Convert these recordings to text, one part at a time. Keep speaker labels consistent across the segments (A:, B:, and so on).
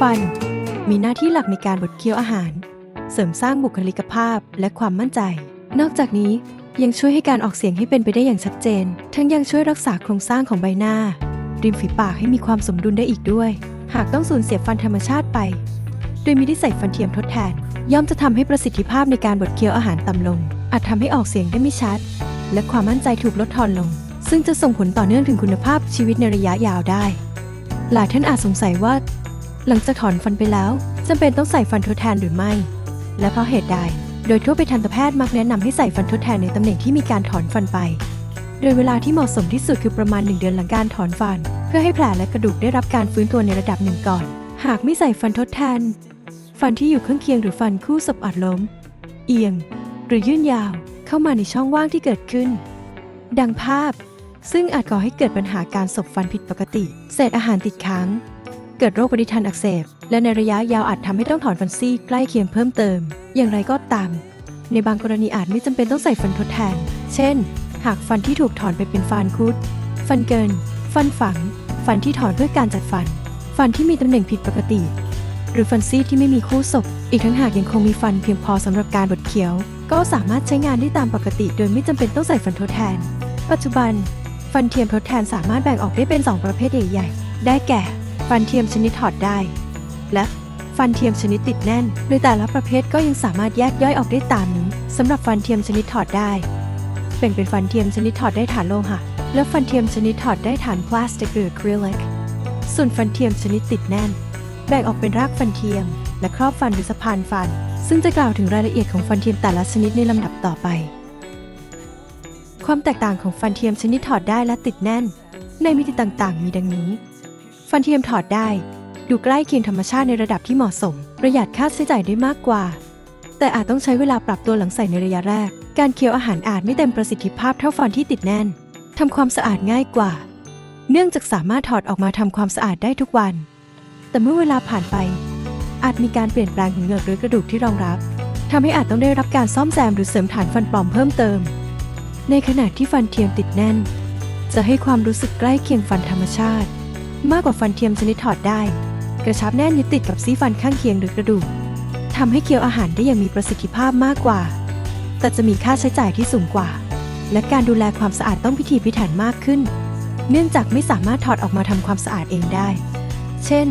A: ฟัน มีหน้าที่หลักในการบดเคี้ยวอาหาร เสริมสร้างบุคลิกภาพและความมั่นใจ นอกจากนี้ยังช่วยให้การออกเสียงให้เป็นไปได้อย่างชัดเจน ทั้งยังช่วยรักษาโครงสร้างของใบหน้า ริมฝีปากให้มีความสมดุลได้อีกด้วย หากต้องสูญเสียฟันธรรมชาติไป โดยมีได้ใส่ฟันเทียมทดแทน ย่อมจะทำให้ประสิทธิภาพในการบดเคี้ยวอาหารต่ำลง อาจทำให้ออกเสียงได้ไม่ชัด และความมั่นใจถูกลดทอนลง ซึ่งจะส่งผลต่อเนื่องถึงคุณภาพชีวิตในระยะยาวได้ หลายท่านอาจสงสัยว่า หลังจากถอนฟันไปแล้วจำเป็นต้องใส่ฟันทดแทนหรือไม่ และเพราะเหตุใด โดยทั่วไปทันตแพทย์มักแนะนำให้ใส่ฟันทดแทนในตำแหน่งที่มีการถอนฟันไป โดยเวลาที่เหมาะสมที่สุดคือประมาณ 1 เดือนหลังการถอนฟัน เพื่อให้แผลและกระดูกได้รับการฟื้นตัวในระดับหนึ่งก่อน หากไม่ใส่ฟันทดแทน ฟันที่อยู่ข้างเคียงหรือฟันคู่ศพอาจล้ม เอียง หรือยื่นยาว เข้ามาในช่องว่างที่เกิดขึ้น ดังภาพ ซึ่งอาจก่อให้เกิดปัญหาการศพฟันผิดปกติ เศษอาหารติดค้าง เกิดโรคปฏิทันอักเสบ และในระยะยาวอาจทำให้ต้องถอนฟันซี่ใกล้เคียงเพิ่มเติม อย่างไรก็ตาม ในบางกรณีอาจไม่จำเป็นต้องใส่ฟันทดแทน เช่น หากฟันที่ถูกถอนไปเป็นฟันคุด ฟันเกิน ฟันฝัง ฟันที่ถอนเพื่อการจัดฟัน ฟันที่มีตำแหน่งผิดปกติ หรือฟันซี่ที่ไม่มีคู่ศพอีกทั้งหากยังคงมีฟันเพียงพอสำหรับการบดเคี้ยว ก็สามารถใช้งานได้ตามปกติ โดยไม่จำเป็นต้องใส่ฟันทดแทน ปัจจุบัน ฟันเทียมทดแทนสามารถแบ่งออกได้เป็น 2 ประเภทใหญ่ๆได้แก่ ฟันเทียมชนิดถอดได้ และฟันเทียมชนิดติดแน่น โดยแต่ละประเภทก็ยังสามารถแยกย่อยออกได้ตามนี้สำหรับฟันเทียมชนิดถอดได้แบ่งเป็นฟันเทียมชนิดถอดได้ฐานโลหะ และฟันเทียมชนิดถอดได้ฐานพลาสติกหรือคริลิกส่วนฟันเทียมชนิดติดแน่น แบ่งออกเป็นรากฟันเทียม และครอบฟันหรือสะพานฟัน ซึ่งจะกล่าวถึงรายละเอียดของฟันเทียมแต่ละชนิดในลำดับต่อไป ความแตกต่างของฟันเทียมชนิดถอดได้และติดแน่น ในมิติต่างๆ มีดังนี้ ฟันเทียมถอดได้ ดูใกล้เคียงธรรมชาติในระดับที่เหมาะสม ประหยัดค่าใช้จ่ายได้มากกว่า แต่อาจต้องใช้เวลาปรับตัวหลังใส่ในระยะแรก การเคี้ยวอาหารอาจไม่เต็มประสิทธิภาพเท่าฟันที่ติดแน่นทำความสะอาดง่ายกว่า เนื่องจากสามารถถอดออกมาทำความสะอาดได้ทุกวัน แต่เมื่อเวลาผ่านไป อาจมีการเปลี่ยนแปลงของเหงือกหรือกระดูกที่รองรับทำให้อาจต้องได้รับการซ่อมแซมหรือเสริมฐานฟันปลอมเพิ่มเติม ในขณะที่ฟันเทียมติดแน่น จะให้ความรู้สึกใกล้เคียงฟันธรรมชาติ มากกว่าฟันเทียมชนิดถอดได้ กระชับแน่นยึดติดกับซี่ฟันข้างเคียงหรือกระดูกทำให้เคี้ยวอาหารได้อย่างมีประสิทธิภาพมากกว่า แต่จะมีค่าใช้จ่ายที่สูงกว่า และการดูแลความสะอาดต้องพิถีพิถันมากขึ้น เนื่องจากไม่สามารถถอดออกมาทำความสะอาดเองได้ เช่น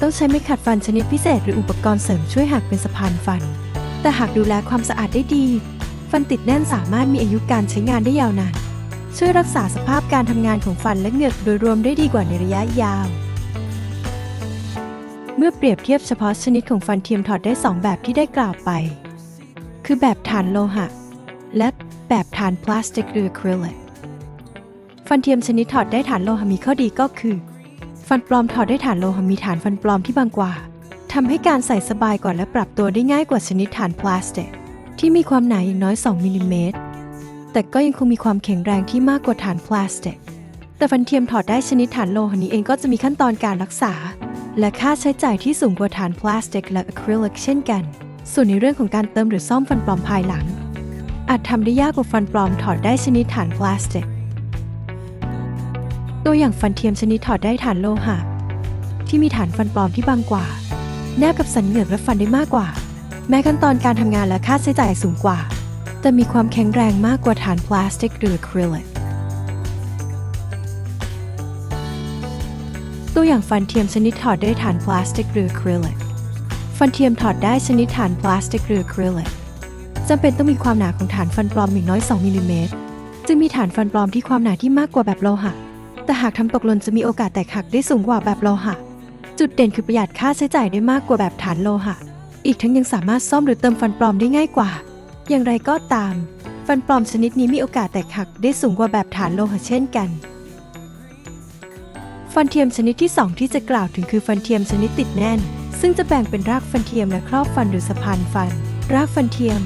A: ต้องใช้ไม้ขัดฟันชนิดพิเศษหรืออุปกรณ์เสริมช่วยหักเป็นสะพานฟัน แต่หากดูแลความสะอาดได้ดี ฟันติดแน่นสามารถมีอายุการใช้งานได้ยาวนาน ช่วยรักษาสภาพการทำงานของฟันและเหงือกโดยรวมได้ดีกว่าในระยะยาว เมื่อเปรียบเทียบเฉพาะชนิดของฟันเทียมถอดได้ 2 แบบที่ได้กล่าวไป คือแบบฐานโลหะ และแบบฐานพลาสติกหรืออะคริลิกฟันเทียมชนิดถอดได้ฐานโลหะมีข้อดีก็คือ ฟันปลอมถอดได้ฐานโลหะมีฐานฟันปลอมที่บางกว่าทำให้การใส่สบายกว่าและปรับตัวได้ง่ายกว่าชนิดฐานพลาสติก ที่มีความหนาอย่างน้อย 2มิลลิเมตร แต่ก็ยังคงมีความแข็งแรงที่มากกว่าฐานพลาสติก แต่ฟันเทียมถอดได้ชนิดฐานโลหะนี้เองก็จะมีขั้นตอนการรักษา และค่าใช้จ่ายที่สูงกว่าฐานพลาสติกและอะคริลิกเช่นกัน ส่วนในเรื่องของการเติมหรือซ่อมฟันปลอมภายหลัง อาจทำได้ยากกว่าฟันปลอมถอดได้ชนิดฐานพลาสติก ตัวอย่างฟันเทียมชนิดถอดได้ฐานโลหะที่มีฐานฟันปลอมที่บางกว่า แนบกับสันเหงือกและฟันได้มากกว่า แม้ขั้นตอนการทำงานและค่าใช้จ่ายสูงกว่า แต่มีความแข็งแรงมากกว่าฐานพลาสติกหรืออะคริลิกตัวอย่างฟันเทียมชนิดถอดได้ฐานพลาสติกหรืออะคริลิกฟันเทียมถอดได้ชนิดฐานพลาสติกหรืออะคริลิกจำเป็นต้องมีความหนาของฐานฟันปลอมอย่างน้อย 2มิลลิเมตรจึงมีฐานฟันปลอมที่ความหนาที่มากกว่าแบบโลหะ แต่หากทำตกหล่นจะมีโอกาสแตกหักได้สูงกว่าแบบโลหะ จุดเด่นคือประหยัดค่าใช้จ่ายได้มากกว่าแบบฐานโลหะ อีกทั้งยังสามารถซ่อมหรือเติมฟันปลอมได้ง่ายกว่า อย่างไรก็ตาม ฟันปลอมชนิดนี้มีโอกาสแตกหักได้สูงกว่าแบบฐานโลหะเช่นกัน ฟันเทียมชนิดที่ 2 ที่จะกล่าวถึงคือฟันเทียมชนิดติดแน่น ซึ่งจะแบ่งเป็นรากฟันเทียมและครอบฟันหรือสะพานฟัน รากฟันเทียม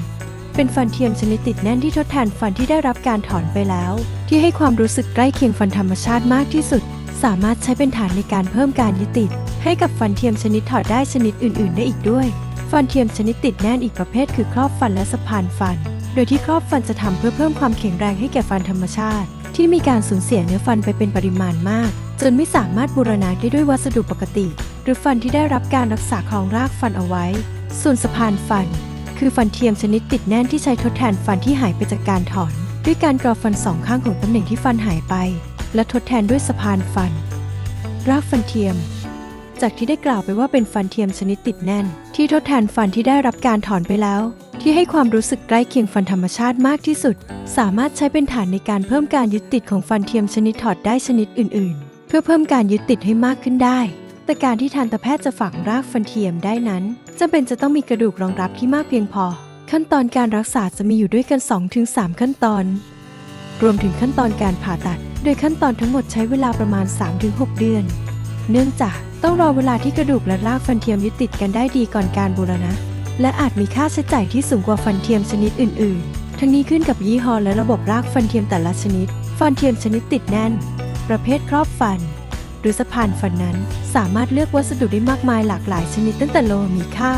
A: เป็นฟันเทียมชนิดติดแน่นที่ทดแทนฟันที่ได้รับการถอนไปแล้ว ที่ให้ความรู้สึกใกล้เคียงฟันธรรมชาติมากที่สุด สามารถใช้เป็นฐานในการเพิ่มการยึดติด ให้กับฟันเทียมชนิดถอดได้ชนิดอื่น ๆ ได้อีกด้วย ฟันเทียมชนิดติดแน่นอีกประเภทคือครอบฟันและสะพานฟัน โดยที่ครอบฟันจะทำเพื่อเพิ่มความแข็งแรงให้แก่ฟันธรรมชาติ ที่มีการสูญเสียเนื้อฟันไปเป็นปริมาณมาก จนไม่สามารถบูรณะได้ด้วยวัสดุปกติ หรือฟันที่ได้รับการรักษาของรากฟันเอาไว้ ส่วนสะพานฟัน คือฟันเทียมชนิดติดแน่นที่ใช้ทดแทนฟันที่หายไปจากการถอน ด้วยการกรอฟันสองข้างของตำแหน่งที่ฟันหายไป และทดแทนด้วยสะพานฟัน รากฟันเทียม จากที่ได้กล่าวไปว่าเป็นฟันเทียมชนิดติดแน่น ที่ทดแทนฟันที่ได้รับการถอนไปแล้ว ที่ให้ความรู้สึกใกล้เคียงฟันธรรมชาติมากที่สุด สามารถใช้เป็นฐานในการเพิ่มการยึดติดของฟันเทียมชนิดถอดได้ชนิดอื่น ๆ เพื่อเพิ่มการยึดติดให้มากขึ้นได้ แต่การที่ทันตแพทย์จะฝังรากฟันเทียมได้นั้นจำเป็นจะต้องมีกระดูกรองรับที่มากเพียงพอ ขั้นตอนการรักษาจะมีอยู่ด้วยกัน 2-3 ขั้นตอน รวมถึงขั้นตอนการผ่าตัด โดยขั้นตอนทั้งหมดใช้เวลาประมาณ 3-6 เดือน เนื่องจาก ต้องรอเวลาที่กระดูกและรากฟันเทียมยึดติดกันได้ดีก่อนการบูรณะ และอาจมีค่าใช้จ่ายที่สูงกว่าฟันเทียมชนิดอื่น ๆ ทั้งนี้ขึ้นกับยี่ห้อและระบบรากฟันเทียมแต่ละชนิด ฟันเทียมชนิดติดแน่น ประเภทครอบฟัน หรือสะพานฟันนั้น สามารถเลือกวัสดุได้มากมายหลากหลายชนิดตั้งแต่โลหะมีค่า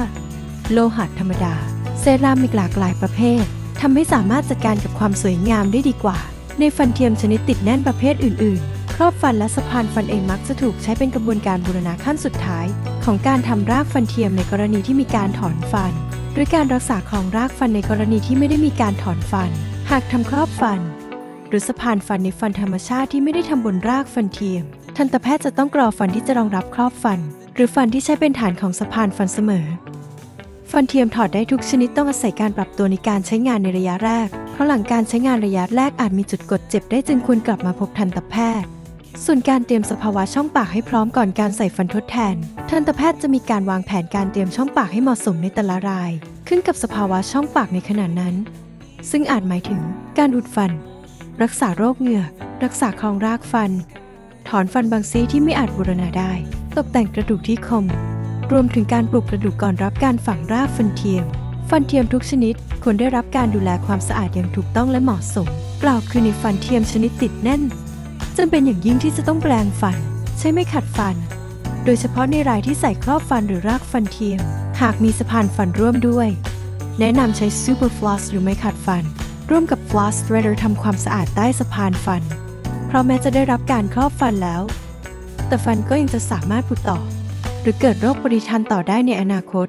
A: โลหะธรรมดา เซรามิกหลากหลายประเภททำให้สามารถจัดการกับความสวยงามได้ดีกว่า ในฟันเทียมชนิดติดแน่นประเภทอื่น ๆ รอบฟันและสะพานฟันเองมักจะถูกใช้เป็นกระบวนการบูรณะขั้นสุดท้าย ของการทำรากฟันเทียมในกรณีที่มีการถอนฟันด้วยการรักษาของรากฟันในกรณีที่ไม่ได้มีการถอนฟัน หากทำครอบฟัน หรือสะพานฟันในฟันธรรมชาติที่ไม่ได้ทำบนรากฟันเทียม ทันตแพทย์จะต้องกรอฟันที่จะรองรับครอบฟัน หรือฟันที่ใช้เป็นฐานของสะพานฟันเสมอ ฟันเทียมถอดได้ทุกชนิดต้องอาศัยการปรับตัวในการใช้งานในระยะแรก เพราะหลังการใช้งานระยะแรกอาจมีจุดกดเจ็บได้จึงควรกลับมาพบทันตแพทย์ ส่วนการเตรียมสภาวะช่องปากให้พร้อมก่อนการใส่ฟันทดแทน ทันตแพทย์จะมีการวางแผนการเตรียมช่องปากให้เหมาะสมในแต่ละราย ขึ้นกับสภาวะช่องปากในขณะนั้น ซึ่งอาจหมายถึง การอุดฟัน รักษาโรคเหงือก รักษาคลองรากฟัน ถอนฟันบางซี่ที่ไม่อาจบูรณาได้ ตกแต่งกระดูกที่คม รวมถึงการปลูกกระดูกก่อนรับการฝังรากฟันเทียม ฟันเทียมทุกชนิดควรได้รับการดูแลความสะอาดอย่างถูกต้องและเหมาะสม กล่าวคือในฟันเทียมชนิดติดแน่น จำเป็นอย่างยิ่งที่จะต้องแปลงฟัน ใช้ไม่ขัดฟัน โดยเฉพาะในรายที่ใส่ครอบฟันหรือรากฟันเทียม หากมีสะพานฟันร่วมด้วย แนะนำใช้ Super Floss หรือไม่ขัดฟัน ร่วมกับ Floss Threader ทำความสะอาดใต้สะพานฟัน เพราะแม้จะได้รับการครอบฟันแล้ว แต่ฟันก็ยังจะสามารถผุดต่อ หรือเกิดโรคปริทันต่อได้ในอนาคต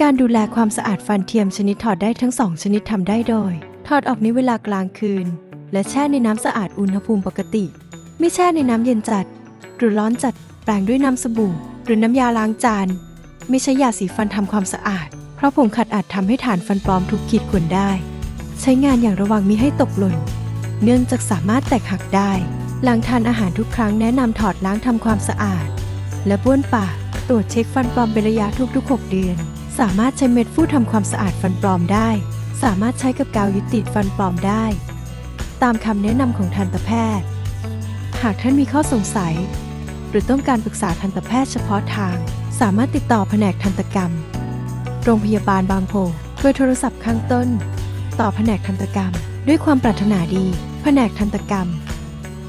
A: การดูแลความสะอาดฟันเทียมชนิดถอดได้ทั้งสองชนิดทำได้โดย ถอดออกในเวลากลางคืน และแช่ในน้ำสะอาดอุณหภูมิปกติ ไม่แช่ในน้ำเย็นจัด หรือร้อนจัดแปรงด้วยน้ำสบู่ หรือน้ำยาล้างจาน ไม่ใช้ยาสีฟันทำความสะอาด เพราะผงขัดอาจทำให้ฐานฟันปลอมถูกขีดข่วนได้ ใช้งานอย่างระวังมิให้ตกหล่น เนื่องจากสามารถแตกหักได้ หลังทานอาหารทุกครั้งแนะนำถอดล้างทำความสะอาด และบ้วนปากตรวจเช็คฟันปลอมเป็นระยะทุกๆ 6 เดือน สามารถใช้เม็ดฟูทำความสะอาดฟันปลอมได้ สามารถใช้กับกาวยึดติดฟันปลอมได้ ตามคำแนะนำของทันตแพทย์ หากท่านมีข้อสงสัย หรือต้องการปรึกษาทันตแพทย์เฉพาะทาง สามารถติดต่อแผนกทันตกรรม โรงพยาบาลบางโพเบอร์โทรศัพท์ข้างต้น ต่อแผนกทันตกรรม ด้วยความปรารถนาดี แผนกทันตกรรม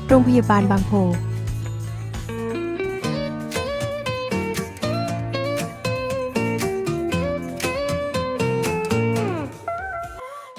A: โรงพยาบาลบางโพ